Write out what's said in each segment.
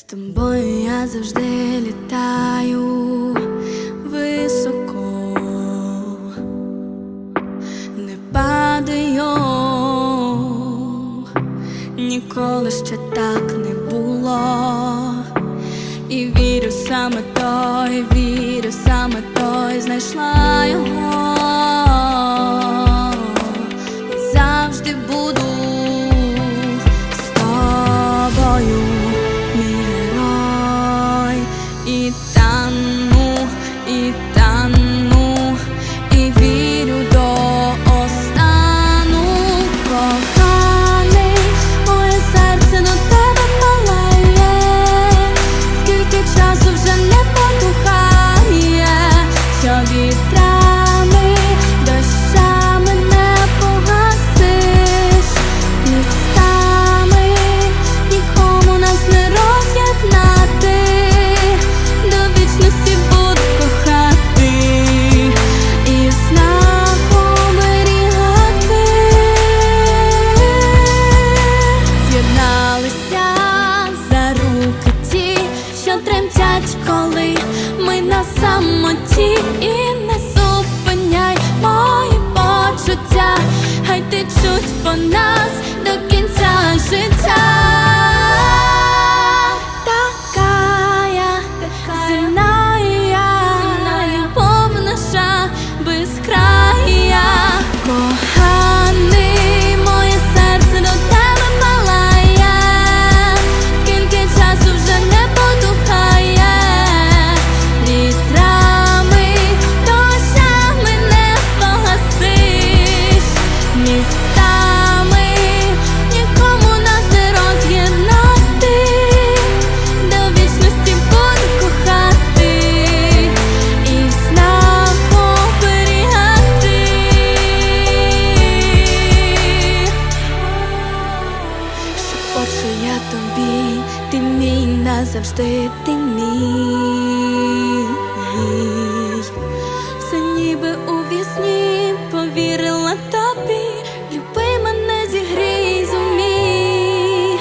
тобою я завжди літаю високо, не падаю, ніколи ще так не було. І вірю саме той, вірю саме самоті і не зупиняй мої почуття, хай течуть по нас до кінця життя. Така я, земна я, любов наша безкрая, мій назавжди, ти мій. Все ніби у вісні повірила тобі, люби мене зігрій, зумій.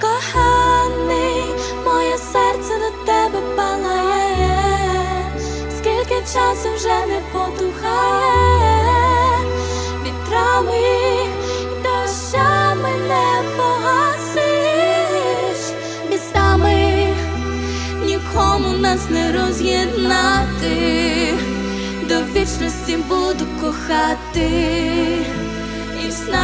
Коханий, моє серце до тебе палає, скільки часу вже не потухає, нас не роз'єднати, до вічності буду кохати. І в сна